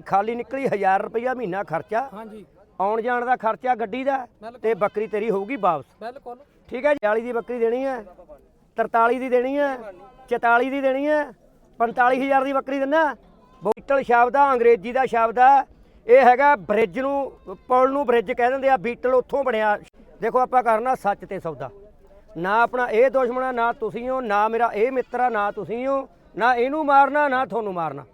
ਖਾਲੀ ਨਿਕਲੀ 1000 ਰੁਪਇਆ ਮਹੀਨਾ ਖਰਚਾ। ਹਾਂਜੀ। ਆਉਣ ਜਾਣ ਦਾ ਖਰਚਾ ਗੱਡੀ ਦਾ ਤੇ ਬੱਕਰੀ ਤੇਰੀ ਹੋਊਗੀ ਵਾਪਸ। ਬਿਲਕੁਲ। ਠੀਕ ਹੈ 40 ਦੀ ਬੱਕਰੀ ਦੇਣੀ ਹੈ 43 ਦੀ ਦੇਣੀ ਹੈ 44 ਦੀ ਦੇਣੀ ਹੈ 45000 ਦੀ ਬੱਕਰੀ ਦਿੰਨਾ ਬੀਟਲ ਸ਼ਬਦ ਆ ਅੰਗਰੇਜ਼ੀ ਦਾ ਸ਼ਬਦ ਆ। ਇਹ ਹੈਗਾ ਬ੍ਰਿਜ ਨੂੰ ਪੁਲ ਨੂੰ ਬ੍ਰਿਜ ਕਹਿ ਦਿੰਦੇ ਆ ਬੀਟਲ ਉੱਥੋਂ ਬਣਿਆ। ਦੇਖੋ ਆਪਾਂ ਕਰਨਾ ਸੱਚ ਤੇ ਸੌਦਾ। ਨਾ ਆਪਣਾ ਇਹ ਦੁਸ਼ਮਣ ਨਾ ਤੁਸੀਂ ਹੋ ਨਾ ਮੇਰਾ ਇਹ ਮਿੱਤਰ ਆ ਨਾ ਤੁਸੀਂ ਹੋ ਨਾ ਇਹਨੂੰ ਮਾਰਨਾ ਨਾ ਤੁਹਾਨੂੰ ਮਾਰਨਾ।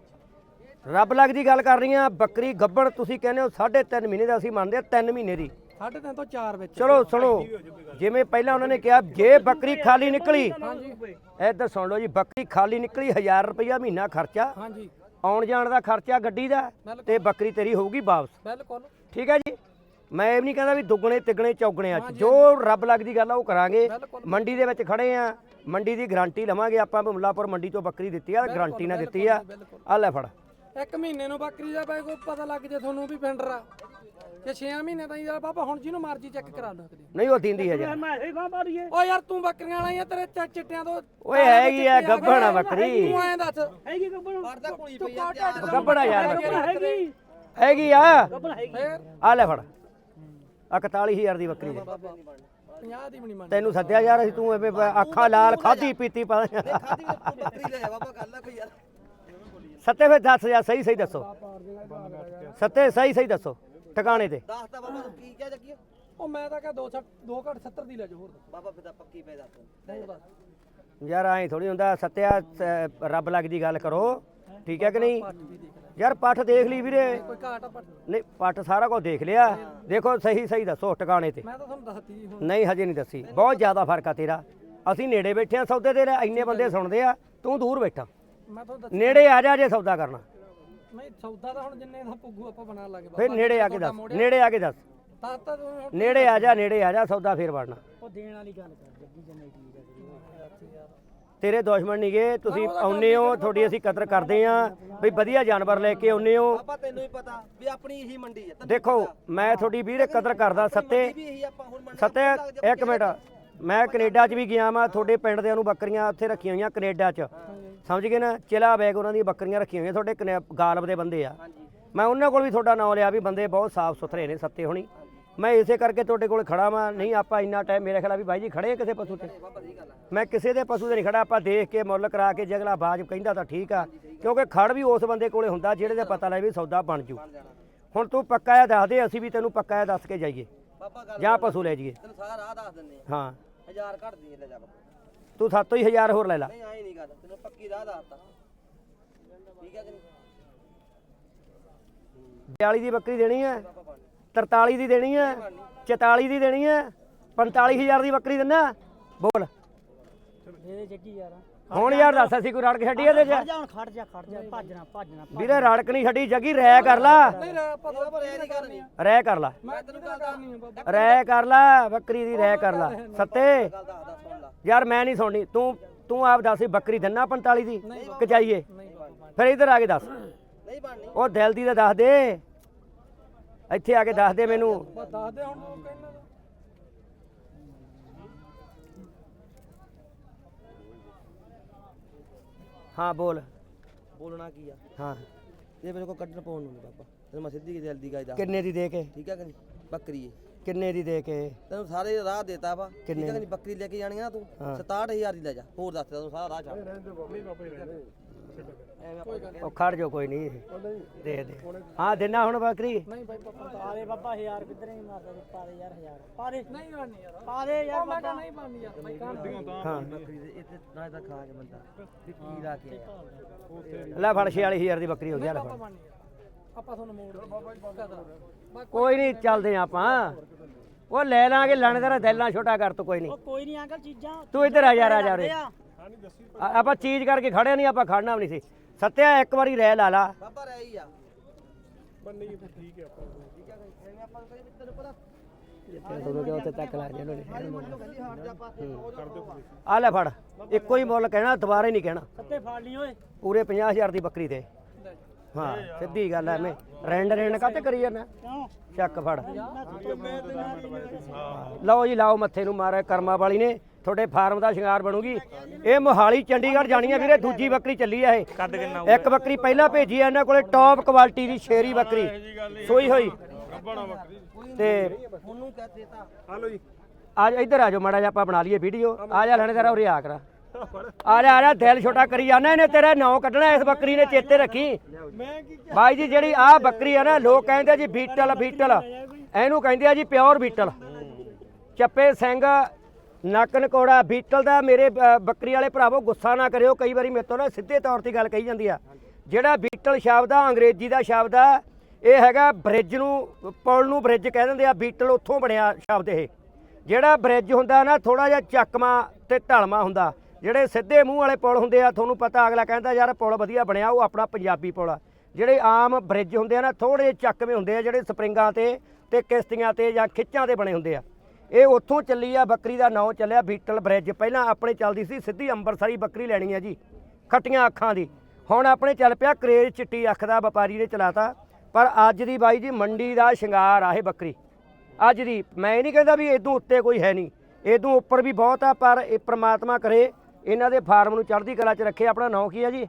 ਰੱਬ ਲੱਗ ਦੀ ਗੱਲ ਕਰ ਰਹੀ ਆ ਬੱਕਰੀ ਗੱਬੜ ਤੁਸੀਂ ਕਹਿੰਦੇ ਹੋ 3.5 ਮਹੀਨੇ ਦਾ ਅਸੀਂ ਮੰਨਦੇ ਆ 3 ਮਹੀਨੇ ਦੀ। ਸਾਢੇ ਤਿੰਨ ਤੋਂ 4 ਵਿੱਚ। ਚਲੋ ਸੁਣੋ ਜਿਵੇਂ ਪਹਿਲਾਂ ਉਹਨਾਂ ਨੇ ਕਿਹਾ ਜੇ ਬੱਕਰੀ ਖਾਲੀ ਨਿਕਲੀ ਹਾਂਜੀ ਇੱਧਰ ਸੁਣ ਲਓ ਜੀ ਬੱਕਰੀ ਖਾਲੀ ਨਿਕਲੀ 1000 ਰੁਪਇਆ ਮਹੀਨਾ ਖਰਚਾ ਹਾਂਜੀ। ਆਉਣ ਜਾਣ ਦਾ ਖਰਚਾ ਗੱਡੀ ਦਾ ਤੇ ਬੱਕਰੀ ਤੇਰੀ ਹੋਊਗੀ ਵਾਪਸ। ਬਿਲਕੁਲ। ਠੀਕ ਹੈ ਜੀ? ਮੈਂ ਇਹ ਵੀ ਨਹੀਂ ਕਹਿੰਦਾ ਵੀ ਦੁੱਗਣੇ ਤਿੱਗਣੇ ਚੌਗਣੇ ਅੱਜ ਜੋ ਰੱਬ ਲੱਗਦੀ ਗੱਲ ਆ ਉਹ ਕਰਾਂਗੇ। ਮੰਡੀ ਦੇ ਵਿੱਚ ਖੜੇ ਆ ਮੰਡੀ ਦੀ ਗਾਰੰਟੀ ਲਵਾਂਗੇ ਆਪਾਂ ਮੁੱਲਾਪੁਰ ਮੰਡੀ ਤੋਂ ਬੱਕਰੀ ਦਿੱਤੀ ਆ ਗਾਰੰਟੀ ਨਾਲ ਦਿੱਤੀ ਆ। ਆ ਲੈ ਫੜ। ਇੱਕ ਮਹੀਨੇ ਨੂੰ ਬੱਕਰੀ ਦਾ ਬਾਈ ਕੋਈ ਪਤਾ ਲੱਗ ਜੇ ਤੁਹਾਨੂੰ ਵੀ ਪਿੰਡਰ ਆ ਜੇ 6 ਮਹੀਨੇ ਤਾਈਂ ਯਾਰ ਬਾਬਾ ਹੁਣ ਜਿਹਨੂੰ ਮਰਜ਼ੀ ਚੈੱਕ ਕਰਾ ਲਓ ਕਦੇ ਨਹੀਂ ਉਹ ਦਿੰਦੀ ਹੈ ਜੀ ਓ ਯਾਰ ਤੂੰ ਬੱਕਰੀਆਂ ਵਾਲੀਆਂ ਤੇਰੇ ਚ- ਚਿੱਟਿਆਂ ਤੋਂ ਓਏ ਹੈਗੀ ਆ ਗੱਭਣ ਆ ਬੱਕਰੀ। ਤੂੰ ਐਂ ਦੱਸ। ਹੈਗੀ ਗੱਬਣ ਵਰਦਾ ਕੁੜੀ ਪਈ ਆ ਗੱਭਣ ਆ ਯਾਰ। ਬੱਕਰੀ ਹੈਗੀ ਹੈਗੀ ਆ। ਫੇਰ? ਆ ਲੈ ਫੜ। ਆ 41000 ਦੀ ਬੱਕਰੀ ਦੇ 50 ਦੀ ਵੀ ਨਹੀਂ ਮੰਨ ਤੈਨੂੰ ਸੱਦਿਆ ਯਾਰ ਅਸੀਂ ਤੂੰ ਐਵੇਂ ਅੱਖਾਂ ਲਾਲ ਖਾਦੀ ਪੀਤੀ ਪਾ। ਬੱਕਰੀ ਲੈ ਬਾਬਾ ਗੱਲ ਆ ਕੋਈ ਯਾਰ। ਸੱਤੇ ਫਿਰ ਦੱਸ ਯਾਰ ਸਹੀ ਸਹੀ ਦੱਸੋ। ਸੱਤੇ ਸਹੀ ਸਹੀ ਦੱਸੋ ਟਿਕਾਣੇ ਤੇ। ਦੱਸ ਤਾਂ ਬਾਬਾ ਤੂੰ ਕੀ ਕਿਹਾ ਜੱਗੀ ਉਹ ਮੈਂ ਤਾਂ ਕਿਹਾ 2 2 ਘੱਟ 70 ਦੀ ਲੈ ਜਾ ਹੋਰ ਬਾਬਾ ਫਿਰ ਤਾਂ ਪੱਕੀ ਪੈ ਦੱਸ ਯਾਰ ਐਂ ਥੋੜੀ ਹੁੰਦਾ ਸੱਤਿਆ ਰੱਬ ਲੱਗਦੀ ਗੱਲ ਕਰੋ। ਠੀਕ ਹੈ ਕਿ ਨਹੀਂ? ਯਾਰ ਪੱਠ ਦੇਖ ਲਈ ਵੀਰੇ। ਕੋਈ ਘਾਟ ਨਹੀਂ ਪੱਠ ਸਾਰਾ ਕੁਝ ਦੇਖ ਲਿਆ। ਦੇਖੋ ਸਹੀ ਸਹੀ ਦੱਸੋ ਟਿਕਾਣੇ ਤੇ। ਮੈਂ ਤਾਂ ਤੁਹਾਨੂੰ ਦੱਸਤੀ ਜੀ ਹੁਣ। ਨਹੀਂ ਹਜੇ ਨਹੀਂ ਦੱਸੀ। ਬਹੁਤ ਜ਼ਿਆਦਾ ਫ਼ਰਕ ਆ ਤੇਰਾ। ਅਸੀਂ ਨੇੜੇ ਬੈਠੇ ਆ ਸੌਦੇ ਦੇ ਲੈ ਇੰਨੇ ਬੰਦੇ ਸੁਣਦੇ ਆ। ਤੂੰ ਦੂਰ ਬੈਠਾ। ਮੈਂ ਤੁਹਾਨੂੰ ਦੱਸ ਨੇੜੇ ਆ ਜਾ ਜੇ ਸੌਦਾ ਕਰਨਾ। ਨਹੀਂ ਸੌਦਾ ਤਾਂ ਹੁਣ ਜਿੰਨੇ ਦਾ ਪੁੱਗੂ ਆਪਾਂ ਬਣਾ ਲਾਂਗੇ ਫਿਰ ਨੇੜੇ ਆ ਕੇ ਦੱਸ ਨੇੜੇ ਆ ਕੇ ਦੱਸ। ਦੱਸ ਤਾਂ ਤੂੰ ਹੁਣ ਨੇੜੇ ਆ ਜਾ ਨੇੜੇ ਆ ਜਾ ਸੌਦਾ ਫੇਰ ਵੜਨਾ ਉਹ ਦੇਣ ਵਾਲੀ ਗੱਲ ਕਰ ਜੱਗੀ ਜੰਨੇ ਠੀਕ ਹੈ ਤੇਰੇ ਦੁਸ਼ਮਣ ਨਹੀਂਗੇ ਤੁਸੀਂ ਆਉਨੇ ਹੋ ਤੁਹਾਡੀ ਅਸੀਂ ਕਦਰ ਕਰਦੇ ਆ ਵੀ ਵਧੀਆ ਜਾਨਵਰ ਲੈ ਕੇ ਆਉਨੇ ਹੋ। ਬਾਬਾ ਤੈਨੂੰ ਹੀ ਪਤਾ ਵੀ ਆਪਣੀ ਇਹੀ ਮੰਡੀ ਹੈ ਦੇਖੋ ਮੈਂ ਤੁਹਾਡੀ ਵੀਰੇ ਕਦਰ ਕਰਦਾ ਸੱਤੇ ਵੀ ਆਪਾਂ ਸੱਤੇ ਇੱਕ ਮਿੰਟ। ਮੈਂ ਕੈਨੇਡਾ 'ਚ ਵੀ ਗਿਆ ਮੈਂ ਤੁਹਾਡੇ ਪਿੰਡ ਦੇ ਨੂੰ ਬੱਕਰੀਆਂ ਉੱਥੇ ਰੱਖੀਆਂ ਹੋਈਆਂ ਕੈਨੇਡਾ 'ਚ। ਸਮਝ ਗਏ ਨਾ? ਚਿਲਾ ਬੈਗ ਉਹਨਾਂ ਦੀਆਂ ਬੱਕਰੀਆਂ ਰੱਖੀਆਂ ਹੋਈਆਂ ਤੁਹਾਡੇ ਕਨੇ- ਗਾਲਬ ਦੇ ਬੰਦੇ ਆ। ਮੈਂ ਉਹਨਾਂ ਕੋਲ ਵੀ ਤੁਹਾਡਾ ਨਾਮ ਲਿਆ ਵੀ ਬੰਦੇ ਬਹੁਤ ਸਾਫ਼ ਸੁਥਰੇ ਨੇ ਸੱਤੇ ਹੋਣੀ। ਮੈਂ ਇਸੇ ਕਰਕੇ ਤੁਹਾਡੇ ਕੋਲ ਖੜਾ ਵਾਂ ਨਹੀਂ ਆਪਾਂ ਇੰਨਾ ਟਾਈਮ ਮੇਰੇ ਖਿਆਲ ਆ ਵੀ ਬਾਈ ਜੀ ਖੜੇ ਆ ਕਿਸੇ ਪਸ਼ੂ ਤੇ। ਮੈਂ ਕਿਸੇ ਦੇ ਪਸ਼ੂ ਤੇ ਨਹੀਂ ਖੜਾ ਆਪਾਂ ਦੇਖ ਕੇ ਮੁੱਲ ਕਰਾ ਕੇ ਜੇ ਅਗਲਾ ਬਾਜ ਕਹਿੰਦਾ ਤਾਂ ਠੀਕ ਆ। ਕਿਉਂਕਿ ਖੜ ਵੀ ਉਸ ਬੰਦੇ ਕੋਲੇ ਹੁੰਦਾ ਜਿਹੜੇ ਦਾ ਪਤਾ ਲੱਗੇ ਵੀ ਸੌਦਾ ਬਣ ਜੂ। ਹੁਣ ਤੂੰ ਪੱਕਾ ਇਹ ਦੱਸ ਦੇ ਅਸੀਂ ਵੀ ਤੈਨੂੰ ਪੱਕਾ ਇਹ ਦੱਸ ਕੇ ਜਾਈਏ। ਬਾਬਾ ਗੱਲ ਜਾਂ ਪਸ਼ੂ ਲੈ ਜਾਈਏ। ਤੈਨੂੰ ਸਾਰਾ ਰਾਹ ਦੱਸ ਦਿੰਨੇ ਆ। ਹਾਂ। ਹਜ਼ਾਰ ਘੱਟ ਦੀ ਲੈ ਜਾ ਬਾਬਾ ਤੂੰ ਸਾਤੋਂ ਹੀ ਹਜ਼ਾਰ ਹੋਰ ਲੈ ਲੈ। ਨਹੀਂ ਆਈ ਨਹੀਂ ਗੱਲ ਤੈਨੂੰ ਪੱਕੀ ਰਾਹ ਦੱਸਤਾ। ਠੀਕ ਹੈ ਕਿ ਨਹੀਂ? 42 ਦੀ ਬੱਕਰੀ ਦੇਣੀ ਹੈ 43 ਦੀ ਦੇਣੀ ਹੈ 44 ਦੀ ਦੇਣੀ ਹੈ 45000 ਦੀ ਬੱਕਰੀ ਦਿੰਨਾ ਬੋਲ। ਦੇ ਜੱਗੀ ਯਾਰ। ਹੁਣ ਯਾਰ ਦੱਸ ਅਸੀਂ ਕੋਈ ਰੜਕ ਛੱਡੀ ਇਹਦੇ ਖੜ ਚ ਜਾ ਹੁਣ ਖੜ ਜਾ ਖੜ ਜਾ ਭੱਜਣਾ ਭੱਜਣਾ ਵੀਰੇ ਰੜਕ ਨਹੀਂ ਛੱਡੀ ਜੱਗੀ ਰਹਿ ਕਰ ਲਾ। ਨਹੀਂ ਰਹਿ ਨਹੀਂ ਕਰਨੀ ਰਹਿ। ਕਰ ਲਾ। ਮੈਂ ਤੈਨੂੰ ਗੱਲ ਕਰਨੀ ਆ ਬਾਬਾ ਰਹਿ ਕਰ ਲਾ ਬੱਕਰੀ ਦੀ ਰਹਿ ਕਰ ਲਾ। ਸੱਤੇ। ਯਾਰ ਮੈਂ ਨਹੀਂ ਸੁਣਨੀ ਤੂੰ ਤੂੰ ਆਪ ਦੱਸ ਵੀ ਬੱਕਰੀ ਦਿੰਨਾ 45 ਦੀ ਨਹੀਂ ਬਾਬਾ ਫਿਰ ਇੱਧਰ ਆ ਕੇ ਦੱਸ। ਨਹੀਂ ਬਣਨੀ ਉਹ ਦਿਲ ਦੀ ਤਾਂ ਦੱਸ ਦੇ। ਇੱਥੇ ਆ ਕੇ ਦੱਸ ਦੇ ਮੈਨੂੰ। ਬਸ ਦੱਸ ਦੇ ਹੁਣ ਉਹ ਕਹਿੰਦਾ। ਤਾਂ। ਹਾਂ ਬੋਲ। ਬੋਲਣਾ ਕੀ ਆ? ਹਾਂ। ਇਹ ਮੇਰੇ ਕੋ ਕੱਢਣ ਪਾਉਣ ਨੂੰ ਨਹੀਂ ਬਾਬਾ ਤੈਨੂੰ ਮੈਂ ਸਿੱਧੀ ਦਿਲ ਦੀ ਗੱਲ ਦੱਸ ਕਿੰਨੇ ਦੀ ਦੇ ਕੇ? ਠੀਕ ਹੈ ਕਿ ਨਹੀਂ? ਬੱਕਰੀ ਏ। ਕਿੰਨੇ ਦੀ ਦੇ ਕੇ? ਤੈਨੂੰ ਸਾਰੇ ਰਾਹ ਦੇਤਾ ਵਾ। ਕਿੰਨੇ ਹੈ ਕਿ ਨਹੀਂ? ਬੱਕਰੀ ਲੈ ਕੇ ਜਾਣੀ ਆ ਤੂੰ 67000 ਦੀ ਲੈ ਜਾ। ਹੋਰ ਦੱਸ ਤੈਨੂੰ ਸਾਰਾ ਰਾਹ ਛੱਡ ਉਹ ਖੜ ਜੋ ਕੋਈ ਨਹੀਂ। ਦੇ ਦੇ। ਹਾਂ ਦੇਣਾ ਹੁਣ ਬੱਕਰੀ। ਨਹੀਂ ਬਾਈ ਪਾਪਾ ਪਾ ਦੇ ਬਾਬਾ ਹਜ਼ਾਰ ਕਿੱਧਰ ਨਹੀਂ ਮਾਰਦਾ ਤੂੰ ਪਾ ਦੇ ਯਾਰ ਹਜ਼ਾਰ। ਪਾ ਦੇ ਨਹੀਂ ਬਣਨੀ ਯਾਰ। ਪਾ ਦੇ ਯਾਰ ਨਹੀਂ ਬਣਨੀ ਯਾਰ। ਹਾਂ। ਬੱਕਰੀ ਦੇ ਇੱਥੇ ਨਾ ਤਾਂ ਖਾ ਕੇ ਬੰਦਾ। ਵੀ ਕੀ ਲਾ ਕੇ। ਲੈ ਫੜ 46000 ਦੀ ਬੱਕਰੀ ਹੋ ਗਈ ਲੈ ਫੜ। ਆਪਾਂ ਤੁਹਾਨੂੰ ਮੋੜ ਦੇ ਕੋਈ ਨਹੀਂ ਚੱਲਦੇ ਆਪਾਂ। ਉਹ ਲੈ ਲਾਂਗੇ ਲੈਣੇ ਤੇਰਾ ਦਿਲ ਨਾ ਛੋਟਾ ਕਰ ਤੂੰ ਕੋਈ ਨਹੀਂ। ਉਹ ਕੋਈ ਨਹੀਂ ਅੰਕਲ ਚੀਜ਼ਾਂ ਤੂੰ ਇੱਧਰ ਆ ਯਾਰ ਆ। ਜਾ। ਆ- ਆਪਾਂ ਚੀਜ਼ ਕਰਕੇ ਖੜੇ ਨਹੀਂ ਆਪਾਂ ਖੜਨਾ ਵੀ ਨਹੀਂ ਸੀ। ਸੱਤਿਆ ਇੱਕ ਵਾਰੀ ਰਹਿ ਲਾ ਲਾ। ਬਾਬਾ ਰਹਿ ਹੀ ਆ। ਬੰਨੀ ਠੀਕ ਹੈ ਆਪਾਂ। ਠੀਕ ਹੈ ਐਵੇਂ ਆਪਾਂ ਨੂੰ ਕਹੇ ਵੀ ਤੈਨੂੰ ਪਤਾ ਤੁਹਾਨੂੰ ਕਿ ਉੱਥੇ ਤੱਕ ਲਾ ਜੇ ਜਾ ਆ ਫੜ ਇੱਕੋ ਹੀ ਮੁੱਲ ਕਹਿਣਾ ਦੁਬਾਰੇ ਨਹੀਂ ਕਹਿਣਾ। ਸੱਤੇ ਫੜ ਲਈ ਓਏ। ਪੂਰੇ 50000 ਦੀ ਬੱਕਰੀ ਦੇ ਹਾਂ ਸਿੱਧੀ ਗੱਲ ਐ ਮੈਂ ਰੈਂਡ ਰੈਂਡ ਕਾਤੇ ਕਰੀ ਜਾਂਦਾ? ਕਿਉਂ? ਚੱਕ ਫੜ। ਲਓ ਜੀ ਲਾਓ ਮੱਥੇ ਨੂੰ ਮਾਰੇ ਕਰਮਾ ਵਾਲੀ ਨੇ। ਤੁਹਾਡੇ ਫਾਰਮ ਦਾ ਸ਼ਿੰਗਾਰ ਬਣੂਗੀ। ਇਹ ਮੋਹਾਲੀ ਚੰਡੀਗੜ੍ਹ ਜਾਣੀ ਆ ਵੀਰੇ ਦੂਜੀ ਬੱਕਰੀ ਚੱਲੀ ਆ ਇਹ। ਕੱਦ ਕਿੰਨਾ ਇੱਕ ਬੱਕਰੀ ਪਹਿਲਾਂ ਭੇਜੀ ਆ ਇਹਨਾਂ ਕੋਲੇ ਟੌਪ ਕੁਆਲਿਟੀ ਦੀ ਸ਼ੇਰੀ ਬੱਕਰੀ। ਸੋਈ ਹੋਈ। ਤੇ ਹਲੋ ਜੀ। ਅੱਜ ਇੱਧਰ ਆ ਜਾਓ ਮਾੜਾ ਜਿਹਾ ਆਪਾਂ ਬਣਾ ਲਈਏ ਵੀਡੀਓ ਆ ਜਾ ਲੈਣੇ ਤੇਰਾ ਉਰੇ ਆ ਕਰਾ। ਆ ਜਾ ਆ ਜਾ ਦਿਲ ਛੋਟਾ ਕਰੀ ਜਾਣਾ ਇਹਨੇ ਤੇਰਾ ਨਾਂ ਕੱਢਣਾ, ਇਸ ਬੱਕਰੀ ਨੇ ਚੇਤੇ ਰੱਖੀ। ਮੈਂ ਬਾਈ ਜੀ, ਜਿਹੜੀ ਆ ਬੱਕਰੀ ਆ ਨਾ, ਲੋਕ ਕਹਿੰਦੇ ਆ ਜੀ ਬੀਟਲ ਬੀਟਲ। ਇਹਨੂੰ ਕਹਿੰਦੇ ਆ ਜੀ ਪਿਓਰ ਬੀਟਲ। ਚੱਪੇ ਸਿੰਘ, ਨੱਕ ਨਕੋੜਾ, ਬੀਟਲ ਦਾ ਮੇਰੇ ਬੱਕਰੀ ਵਾਲੇ ਭਰਾਵੋ, ਗੁੱਸਾ ਨਾ ਕਰਿਓ, ਕਈ ਵਾਰੀ ਮੇਰੇ ਤੋਂ ਨਾ ਸਿੱਧੇ ਤੌਰ ਤੇ ਗੱਲ ਕਹੀ ਜਾਂਦੀ ਆ। ਜਿਹੜਾ ਬੀਟਲ ਸ਼ਬਦ ਆ, ਅੰਗਰੇਜ਼ੀ ਦਾ ਸ਼ਬਦ ਆ, ਇਹ ਹੈਗਾ ਬ੍ਰਿਜ ਨੂੰ, ਪੁਲ ਨੂੰ ਬ੍ਰਿਜ ਕਹਿ ਦਿੰਦੇ ਆ, ਬੀਟਲ ਉੱਥੋਂ ਬਣਿਆ ਸ਼ਬਦ ਇਹ। ਜਿਹੜਾ ਬ੍ਰਿਜ ਹੁੰਦਾ ਨਾ ਥੋੜਾ ਜਿਹਾ ਚੱਕਮਾ ਤੇ ਢਲਮਾ ਹੁੰਦਾ। ਜਿਹੜੇ ਸਿੱਧੇ ਮੂੰਹ ਵਾਲੇ ਪੁਲ ਹੁੰਦੇ ਆ, ਤੁਹਾਨੂੰ ਪਤਾ ਅਗਲਾ ਕਹਿੰਦਾ, ਯਾਰ ਪੁਲ ਵਧੀਆ ਬਣਿਆ, ਉਹ ਆਪਣਾ ਪੰਜਾਬੀ ਪੁਲ ਆ। ਜਿਹੜੇ ਆਮ ਬ੍ਰਿਜ ਹੁੰਦੇ ਆ ਨਾ ਥੋੜੇ ਜਿਹੇ ਚੱਕਵੇਂ ਹੁੰਦੇ ਆ, ਜਿਹੜੇ ਸਪਰਿੰਗਾਂ ਤੇ ਤੇ ਕਿਸ਼ਤੀਆਂ ਤੇ ਜਾਂ ਖਿੱਚਾਂ ਤੇ ਬਣੇ ਹੁੰਦੇ ਆ। ਇਹ ਉੱਥੋਂ ਚੱਲੀ ਆ, ਬੱਕਰੀ ਦਾ ਨਾਂ ਚੱਲਿਆ ਬੀਟਲ ਬ੍ਰਿਜ ਪਹਿਲਾਂ ਆਪਣੇ ਚੱਲਦੀ ਸੀ, ਸਿੱਧੀ ਅੰਬਰਸਰੀ ਬੱਕਰੀ ਲੈਣੀ ਆ ਜੀ, ਖੱਟੀਆਂ ਅੱਖਾਂ ਦੀ। ਹੁਣ ਆਪਣੇ ਚੱਲ ਪਿਆ ਕਰੇਜ ਚਿੱਟੀ ਅੱਖ ਦਾ ਵਪਾਰੀ ਨੇ ਚਲਾਤਾ, ਪਰ ਅੱਜ ਦੀ ਬਾਈ ਜੀ ਮੰਡੀ ਦਾ ਸ਼ਿੰਗਾਰ ਆ ਇਹ ਬੱਕਰੀ। ਅੱਜ ਦੀ, ਮੈਂ ਇਹ ਨਹੀਂ ਕਹਿੰਦਾ ਵੀ ਇਦੋਂ ਉੱਤੇ ਕੋਈ ਹੈ ਨਹੀਂ। ਇਦੋਂ ਉੱਪਰ ਵੀ ਬਹੁਤ ਆ, ਪਰ ਇਹ ਪ੍ਰਮਾਤਮਾ ਕਰੇ ਇਹਨਾਂ ਦੇ ਫਾਰਮ ਨੂੰ ਚੜ੍ਹਦੀ ਕਲਾ 'ਚ ਰੱਖੇ। ਆਪਣਾ ਨਾਂ ਕੀ ਆ ਜੀ?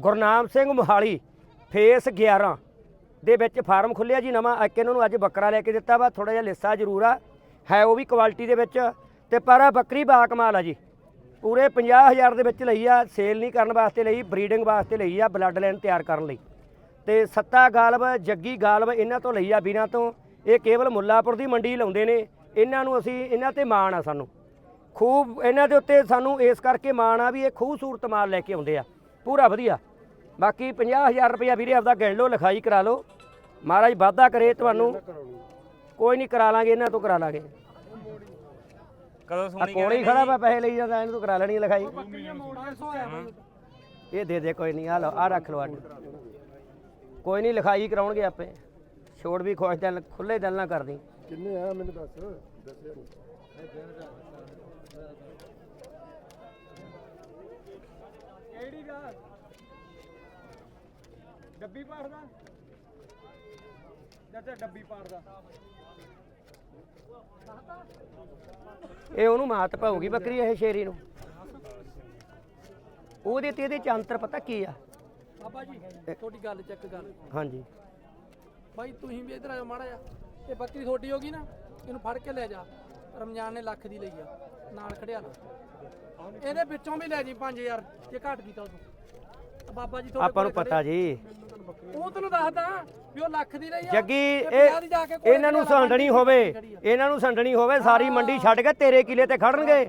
ਗੁਰਨਾਮ ਸਿੰਘ। ਮੋਹਾਲੀ ਫੇਸ 11 ਦੇ ਵਿੱਚ ਫਾਰਮ ਖੁੱਲਿਆ ਜੀ ਨਵਾਂ। ਇੱਕ ਇਹਨਾਂ ਨੂੰ ਅੱਜ ਬੱਕਰਾ ਲੈ ਕੇ ਦਿੱਤਾ ਵਾ ਥੋੜਾ ਜਿਹਾ ਲਿੱਸਾ ਜ਼ਰੂਰ ਆ। ਹੈ ਉਹ ਵੀ ਕੁਆਲਿਟੀ ਦੇ ਵਿੱਚ। ਤੇ ਪਰ ਆਹ ਬੱਕਰੀ ਬਾ ਕਮਾਲ ਆ ਜੀ। ਪੂਰੇ 50000 ਦੇ ਵਿੱਚ ਲਈ ਆ ਸੇਲ ਨਹੀਂ ਕਰਨ ਵਾਸਤੇ ਲਈ ਬਰੀਡਿੰਗ ਵਾਸਤੇ ਲਈ ਆ ਬਲੱਡ ਲਾਈਨ ਤਿਆਰ ਕਰਨ ਲਈ। ਤੇ ਸੱਤਾ ਗਾਲਬ ਜੱਗੀ ਗਾਲਬ ਇਹਨਾਂ ਤੋਂ ਲਈ ਆ ਵੀਰਾਂ ਤੋਂ। ਇਹ ਕੇਵਲ ਮੁੱਲਾਪੁਰ ਦੀ ਮੰਡੀ ਲਾਉਂਦੇ ਨੇ। ਇਹਨਾਂ ਨੂੰ ਅਸੀਂ ਇਹਨਾਂ ਤੇ ਮਾਣ ਆ ਸਾਨੂੰ। ਖੂਬ ਇਹਨਾਂ ਦੇ ਉੱਤੇ ਸਾਨੂੰ ਇਸ ਕਰਕੇ ਮਾਣ ਆ ਵੀ ਇਹ ਖੂਬਸੂਰਤ ਮਾਲ ਲੈ ਕੇ ਆਉਂਦੇ ਆ। ਪੂਰਾ ਵਧੀਆ। ਬਾਕੀ 50000 ਰੁਪਇਆ ਵੀਰੇ ਆਪਦਾ ਗਿਣ ਲਓ ਲਿਖਾਈ ਕਰਾ ਲਓ। ਮਹਾਰਾਜ ਵਾਅਦਾ ਕਰੇ ਤੁਹਾਨੂੰ। ਕੋਈ ਨਹੀਂ ਕਰਾ ਲਾਂਗੇ ਇਹਨਾਂ ਤੋਂ ਕਰਾ ਲਾਂਗੇ। ਕਦੋਂ ਆ ਸੁਣੀ ਕੋਲ ਹੀ ਖੜਾ ਪੈਸੇ ਲਈ ਜਾਂਦਾ ਇਹਨੂੰ ਤੋਂ ਕਰਾ ਲੈਣੀ ਆ ਲਿਖਾਈ। 500 ਆਇਆ ਬਾਈ ਇਹ ਦੇ ਦੇ ਕੋਈ ਨਹੀਂ ਆ ਲਓ ਆ ਰੱਖ ਲਓ ਅੱਡ ਕੋਈ ਨਹੀਂ ਲਿਖਾਈ ਕਰਾਉਣਗੇ ਆਪੇ। ਛੋੜ ਵੀ ਖੁਸ਼ ਦਿਲ ਖੁੱਲੇ ਦਿਲ ਨਾਲ ਕਰਦੀ ਕਿੰਨੇ ਆ ਮੈਨੂੰ ਦੱਸ ਦੱਸਿਆ ਨਹੀਂ ਕਿਹੜੀ ਦਾ? ਡੱਬੀ ਪਾੜ ਦਾ ਚਾਚਾ ਡੱਬੀ ਪਾੜ ਦਾ ਇਹ ਉਹਨੂੰ ਮਾਤ ਪਾਉਗੀ ਬੱਕਰੀ ਇਹ ਸ਼ੇਰੀ ਨੂੰ। ਉਹਦੇ ਤੇ ਇਹਦੇ ਚ ਅੰਤਰ ਪਤਾ ਕੀ ਆ? ਬਾਬਾ ਜੀ ਤੁਹਾਡੀ ਗੱਲ ਚੱਕ ਗੱਲ ਹਾਂਜੀ। ਬਾਈ ਤੁਸੀਂ ਵੀ ਇਧਰ ਆਇਓ ਮਾੜਾ ਜਿਹਾ। ਇਹ ਬੱਕਰੀ ਤੁਹਾਡੀ ਹੋਗੀ ਨਾ ਇਹਨੂੰ ਫੜ ਕੇ ਲੈ ਜਾ। ਰਮਜ਼ਾਨ ਨੇ ਲੱਖ ਦੀ ਲਈ ਆ। ਨਾਲ ਖੜਿਆ। ਲਾ ਇਹਦੇ ਵਿੱਚੋਂ ਵੀ ਲੈ ਜੀ 5000 ਜੇ ਘੱਟ ਕੀਤਾ ਉਹ ਬਾਬਾ ਜੀ ਤੁਹਾਡੇ ਆਪਾਂ ਨੂੰ ਕੋਲੇ ਪਤਾ ਜੀ। ਖੜੇ। ਉਹ ਤੈਨੂੰ ਦੱਸਦਾ ਵੀ ਉਹ ਲੱਖ ਦੀ ਲਈ ਆ। ਜੱਗੀ ਤੇ ਇਹ ਪੰਜਾਹ ਦੀ ਜਾ ਕੇ ਕੋਲੇ ਇਹਨਾਂ ਨੂੰ ਸੰਡਣੀ ਹੋਵੇ ਦੀ ਖੜੀ ਆ। ਇਹਨਾਂ ਨੂੰ ਸੰਡਣੀ ਹੋਵੇ ਸਾਰੀ ਮੰਡੀ ਛੱਡ ਕੇ ਤੇਰੇ ਕਿਲੇ ਤੇ ਖੜਨਗੇ।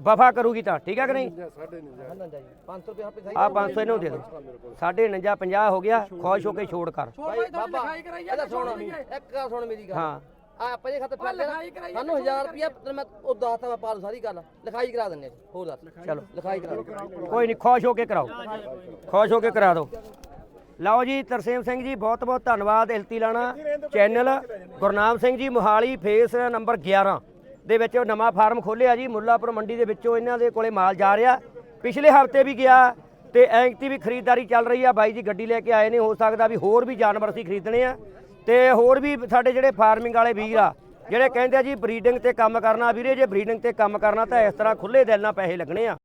ਵਫਾ ਕਰੂਗੀ ਤਾਂ ਠੀਕ ਆ ਕਿ ਨਹੀਂ? ਸਾਡੇ ਨਹੀਂ ਜਾ 500 ਰੁਪਏ ਆਪੇ ਆ 500 ਇਹਨੂੰ ਦੇ ਦਿਓ। ਸਾਢੇ 49 50 ਹੋ ਗਿਆ ਖੁਸ਼ ਹੋ ਕੇ ਛੋੜ ਕਰ। ਛੋੜ ਬਾਈ ਤੁਹਾਡੀ ਲਿਖਾਈ ਕਰਾਈ ਆ ਇਹਦਾ ਛੋੜ ਸੁਣ ਲਈਏ। ਇੱਕ ਗੱਲ ਸੁਣ ਮੇਰੀ ਗੱਲ। ਹਾਂ। ਆ ਆਪਾਂ ਜੇ ਖਾਤੇ ਉਹ ਫੜ ਆ, ਸਾਨੂੰ 1000 ਰੁਪਏ ਤੈਨੂੰ ਮੈਂ ਉਹ ਦੱਸਤਾ ਮੈਂ ਪਾ ਦੂੰ ਸਾਰੀ ਗੱਲ। ਲਿਖਾਈ ਕਰਾ ਦਿੰਨੇ ਆ। ਹੋਰ ਦੱਸ। ਚਲੋ ਲਿਖਾਈ ਕਰਾ। ਕੋਈ ਨਹੀਂ ਖੁਸ਼ ਹੋ ਕੇ ਕਰਾਓ। ਖੁਸ਼ ਹੋ ਕੇ ਕਰਾ ਦਿਓ। ਲਓ ਜੀ ਤਰਸੇਮ ਸਿੰਘ ਜੀ ਬਹੁਤ ਬਹੁਤ ਧੰਨਵਾਦ ਇਲਤੀ ਲਾਣਾ। Channel Gurnam Singh ji Mohali face number 11 ਦੇ ਵਿੱਚ ਨਵਾਂ ਫਾਰਮ ਖੋਲਿਆ ਜੀ ਮੁੱਲਾਪੁਰ ਮੰਡੀ ਦੇ ਵਿੱਚੋਂ ਇਹਨਾਂ ਦੇ ਕੋਲੇ ਮਾਲ ਜਾ ਰਿਹਾ। ਪਿਛਲੇ ਹਫ਼ਤੇ ਵੀ ਗਿਆ ਤੇ ਐਂਕਤੀ ਵੀ ਖਰੀਦਦਾਰੀ ਚੱਲ ਰਹੀ ਆ। ਬਾਈ ਜੀ ਗੱਡੀ ਲੈ ਕੇ ਆਏ ਨੇ ਹੋ ਸਕਦਾ ਵੀ ਹੋਰ ਵੀ ਜਾਨਵਰ ਅਸੀਂ ਖਰੀਦਣੇ ਆ। ਤੇ ਹੋਰ ਵੀ ਸਾਡੇ ਜਿਹੜੇ ਫਾਰਮਿੰਗ ਵਾਲੇ ਵੀਰ ਆ, ਜਿਹੜੇ ਕਹਿੰਦੇ ਆ ਜੀ ਬਰੀਡਿੰਗ ਤੇ ਕੰਮ ਕਰਨਾ, ਵੀਰੇ ਜੇ ਬਰੀਡਿੰਗ ਤੇ ਕੰਮ ਕਰਨਾ ਤਾਂ ਇਸ ਤਰ੍ਹਾਂ ਖੁੱਲੇ ਦਿਲ ਨਾਲ ਪੈਸੇ ਲੱਗਣੇ ਆ।